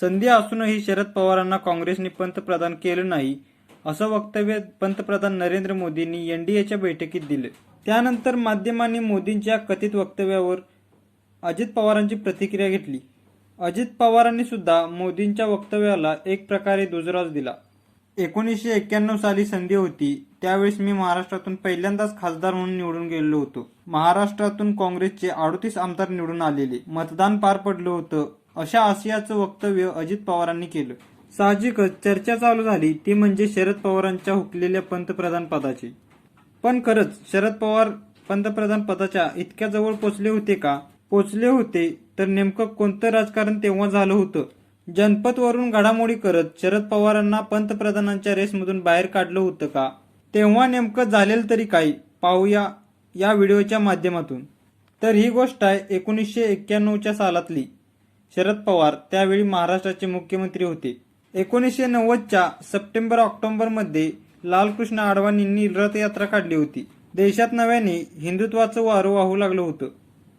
संधी असूनही शरद पवारांना काँग्रेसने पंतप्रधान केलं नाही असं वक्तव्य पंतप्रधान नरेंद्र मोदींनी एनडीएच्या बैठकीत दिलं. त्यानंतर माध्यमांनी मोदींच्या कथित वक्तव्यावर अजित पवारांची प्रतिक्रिया घेतली. अजित पवारांनी सुद्धा मोदींच्या वक्तव्याला एक प्रकारे दुजराच दिला. एकोणीसशे एक्क्याण्णव साली संधी होती त्यावेळेस मी महाराष्ट्रातून पहिल्यांदाच खासदार म्हणून निवडून गेलो होतो. महाराष्ट्रातून काँग्रेसचे अडतीस आमदार निवडून आलेले. मतदान पार पडलं होतं. अशा आशयाचं वक्तव्य अजित पवारांनी केलं. साहजिकच चर्चा चालू झाली ती म्हणजे शरद पवारांच्या हुकलेल्या पंतप्रधान पदाची. पण खरंच शरद पवार पंतप्रधान पदाच्या इतक्या जवळ पोचले होते का? पोचले होते तर नेमकं कोणतं राजकारण तेव्हा झालं होतं? जनपदवरून घडामोडी करत शरद पवारांना पंतप्रधानांच्या रेसमधून बाहेर काढलं होतं का? तेव्हा नेमकं झालेलं तरी काही पाहूया या व्हिडिओच्या माध्यमातून. तर ही गोष्ट आहे एकोणीसशे एक्क्याण्णवच्या सालातली. शरद पवार त्यावेळी महाराष्ट्राचे मुख्यमंत्री होते. एकोणीसशे नव्वदच्या सप्टेंबर ऑक्टोबरमध्ये लालकृष्ण आडवाणींनी रथयात्रा काढली होती. देशात नव्याने हिंदुत्वाचं वारं वाहू लागलं होतं.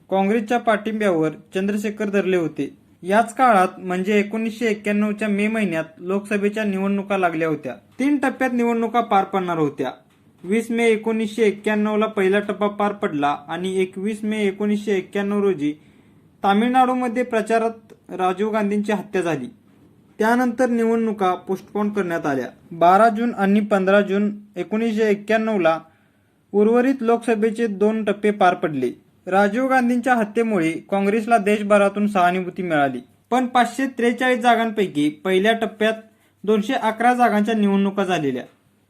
काँग्रेसच्या पाठिंब्यावर चंद्रशेखर धरले होते. याच काळात म्हणजे एकोणीसशे एक्क्याण्णवच्या मे महिन्यात लोकसभेच्या निवडणुका लागल्या होत्या. तीन टप्प्यात निवडणुका पार पडणार होत्या. वीस मे एकोणीसशे एक्क्याण्णवला पहिला टप्पा पार पडला आणि एकवीस मे एकोणीसशे एक्क्याण्णव रोजी तामिळनाडूमध्ये प्रचारात राजीव गांधींची हत्या झाली. त्यानंतर निवडणुका पोस्टपोन करण्यात आल्या. बारा जून आणि पंधरा जून एकोणीसशे एक्क्याण्णवला उर्वरित लोकसभेचे दोन टप्पे पार पडले. राजीव गांधींच्या हत्येमुळे काँग्रेसला देशभरातून सहानुभूती मिळाली. पण पाचशे त्रेचाळीस जागांपैकी पहिल्या टप्प्यात दोनशे अकरा जागांच्या निवडणुका झालेल्या.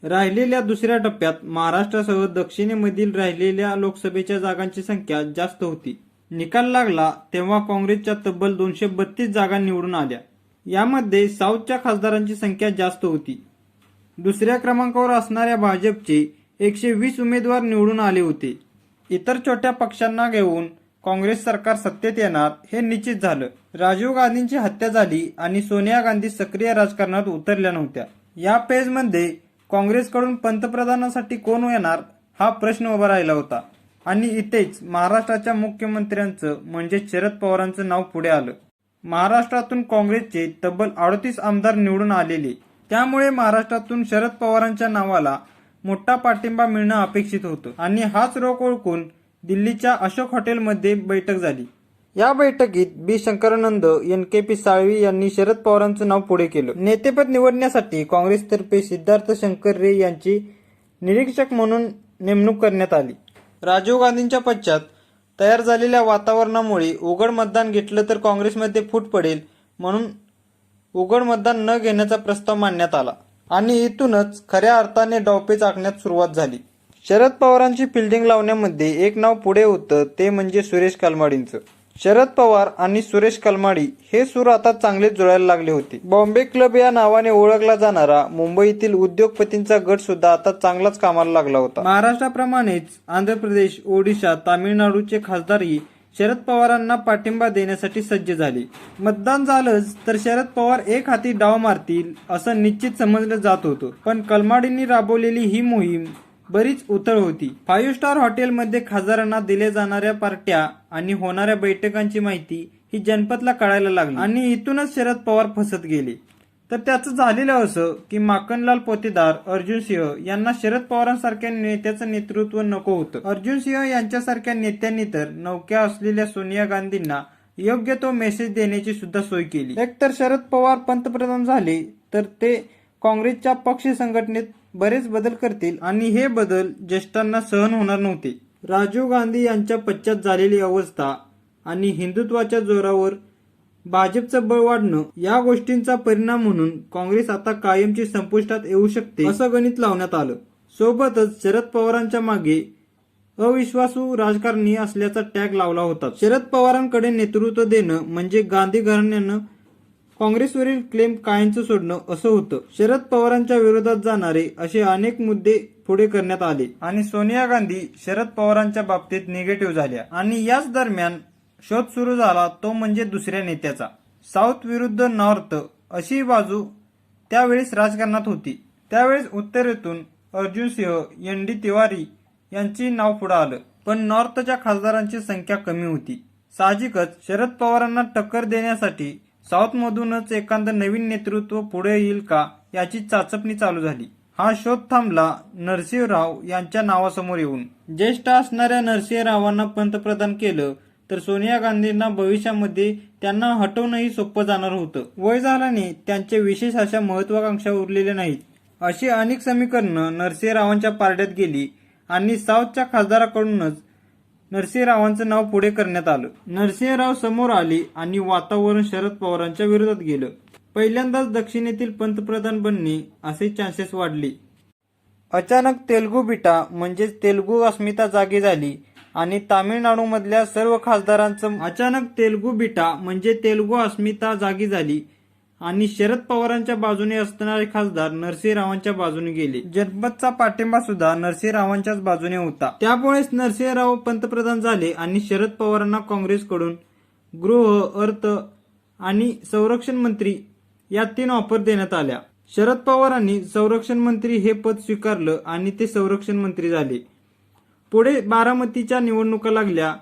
राहिलेल्या दुसऱ्या टप्प्यात महाराष्ट्रासह दक्षिणेमधील राहिलेल्या लोकसभेच्या जागांची संख्या जास्त होती. निकाल लागला तेव्हा काँग्रेसच्या तब्बल दोनशे बत्तीस जागा निवडून आल्या. यामध्ये साऊथच्या खासदारांची संख्या जास्त होती. दुसऱ्या क्रमांकावर असणाऱ्या भाजपचे एकशे वीस उमेदवार निवडून आले होते. इतर छोट्या पक्षांना घेऊन काँग्रेस सरकार सत्तेत येणार हे निश्चित झालं. राजीव गांधींची हत्या झाली आणि सोनिया गांधी सक्रिय राजकारणात उतरल्या नव्हत्या. या पेजमध्ये काँग्रेसकडून पंतप्रधानासाठी कोण येणार हा प्रश्न उभा राहिला होता. आणि इथेच महाराष्ट्राच्या मुख्यमंत्र्यांचं म्हणजे शरद पवारांचं नाव पुढे आलं. महाराष्ट्रातून काँग्रेसचे तब्बल अडतीस आमदार निवडून आलेले. त्यामुळे महाराष्ट्रातून शरद पवारांच्या नावाला मोठा पाठिंबा मिळणं अपेक्षित होतं. आणि हाच रोख ओळखून दिल्लीच्या अशोक हॉटेलमध्ये बैठक झाली. या बैठकीत B. Shankaranand N K P Salvi यांनी शरद पवारांचं नाव पुढे केलं. नेतेपद निवडण्यासाठी काँग्रेसतर्फे सिद्धार्थ शंकर रे यांची निरीक्षक म्हणून नेमणूक करण्यात आली. राजीव गांधींच्या पश्चात तयार झालेल्या वातावरणामुळे उघड मतदान घेतलं तर काँग्रेसमध्ये फूट पडेल म्हणून उघड मतदान न घेण्याचा प्रस्ताव मांडण्यात आला. आणि इथूनच खऱ्या अर्थाने डावपेच आखण्यात सुरुवात झाली. शरद पवारांची फिल्डिंग लावण्यामध्ये एक नाव पुढे होतं ते म्हणजे सुरेश कालमाडींचं. शरद पवार आणि सुरेश कलमाडी हे सूर आता चांगले जुळायला लागले होते. बॉम्बे क्लब या नावाने ओळखला जाणारा मुंबईतील उद्योगपतींचा गट सुद्धा आता चांगलाच कामाला लागला होता. महाराष्ट्राप्रमाणेच आंध्र प्रदेश ओडिशा तामिळनाडूचे खासदारही शरद पवारांना पाठिंबा देण्यासाठी सज्ज झाले. मतदान झालंच तर शरद पवार एक हाती डाव मारतील असं निश्चित समजलं जात होतं. पण कलमाडींनी राबवलेली ही मोहीम बरीच उथळ होती. फाईव्ह स्टार हॉटेलमध्ये खासदारांना दिल्या जाणाऱ्या पार्ट्या आणि होणाऱ्या बैठकांची माहिती ही जनपदला कळायला लागली. आणि इथूनच शरद पवार फसत गेले. तर त्याचं झालेलं असं की माकनलाल पोतेदार अर्जुन सिंह यांना शरद पवारांसारख्या नेत्याचं नेतृत्व नको होतं. अर्जुन सिंह यांच्यासारख्या नेत्यांनी तर नौक्या असलेल्या सोनिया गांधींना योग्य तो मेसेज देण्याची सुद्धा सोय केली. एकतर शरद पवार पंतप्रधान झाले तर ते काँग्रेसच्या पक्ष संघटनेत बरेच बदल करतील आणि हे बदल ज्येष्ठांना सहन होणार नव्हते. राजीव गांधी यांच्या पश्चात झालेली अवस्था आणि हिंदुत्वाच्या जोरावर भाजपचं बळ वाढणं या गोष्टींचा परिणाम म्हणून काँग्रेस आता कायमची संपुष्टात येऊ शकते असं गणित लावण्यात आलं. सोबतच शरद पवारांच्या मागे अविश्वासू राजकारणी असल्याचा टॅग लावला होता. शरद पवारांकडे नेतृत्व देणं म्हणजे गांधी घराण्यानं काँग्रेसवरील क्लेम कायमचं सोडणं असं होतं. शरद पवारांच्या विरोधात जाणारे असे अनेक मुद्दे पुढे करण्यात आले. आणि सोनिया गांधी शरद पवारांच्या बाबतीत निगेटिव्ह झाल्या. आणि याच दरम्यान शोध सुरू झाला तो म्हणजे दुसऱ्या नेत्याचा. साऊथ विरुद्ध नॉर्थ अशी बाजू त्यावेळेस राजकारणात होती. त्यावेळेस उत्तरेतून अर्जुन सिंह एन डी तिवारी यांची नाव पुढे आलं. पण नॉर्थच्या खासदारांची संख्या कमी होती. साहजिकच शरद पवारांना टक्कर देण्यासाठी साऊथमधूनच एखादं नवीन नेतृत्व पुढे येईल का याची चाचपणी चालू झाली. हा शोध थांबला नरसिंहराव यांच्या नावासमोर येऊन. ज्येष्ठ असणाऱ्या नरसिंहरावांना पंतप्रधान केलं तर सोनिया गांधींना भविष्यामध्ये त्यांना हटवणंही सोपं जाणार होतं. वय झाल्याने त्यांच्या विशेष अशा महत्वाकांक्षा उरलेल्या नाहीत. अशी अनेक समीकरणं नरसिंहरावांच्या पारड्यात गेली आणि साऊथच्या खासदाराकडूनच नरसिंहरावांचं नाव पुढे करण्यात आलं. नरसिंहराव समोर आले आणि वातावरण शरद पवारांच्या विरोधात गेलं. पहिल्यांदाच दक्षिणेतील पंतप्रधान बनणे असे चान्सेस वाढले. अचानक तेलगू बिटा म्हणजेच तेलगू अस्मिता जागी झाली आणि तामिळनाडूमधल्या सर्व खासदारांचं अचानक तेलगू बिटा म्हणजे तेलगू अस्मिता जागी झाली. आणि शरद पवारांच्या बाजूने असणारे खासदार नरसिंहरावांच्या बाजूने गेले. जनपदचा पाठिंबा सुद्धा नरसिंहरावांच्याच बाजूने होता. त्यामुळेच नरसिंहराव पंतप्रधान झाले आणि शरद पवारांना काँग्रेसकडून गृह अर्थ आणि संरक्षण मंत्री या तीन ऑफर देण्यात आल्या. शरद पवारांनी संरक्षण मंत्री हे पद स्वीकारलं आणि ते संरक्षण मंत्री झाले. पुढे बारामतीच्या निवडणुका लागल्या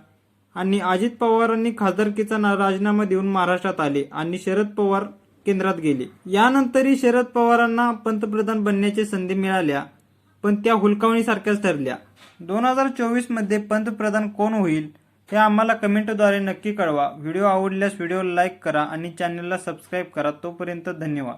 आणि अजित पवारांनी खासदारकीचा राजीनामा देऊन महाराष्ट्रात आले आणि शरद पवार केंद्रात गेले. यानंतरही शरद पवारांना पंतप्रधान बनण्याची संधी मिळाल्या पण त्या हुलकावणीसारख्याच ठरल्या. दोन हजार चोवीसमध्ये पंतप्रधान कोण होईल हे आम्हाला कमेंटद्वारे नक्की कळवा. व्हिडिओ आवडल्यास व्हिडिओ लाईक करा आणि चॅनलला सबस्क्राईब करा. तोपर्यंत धन्यवाद.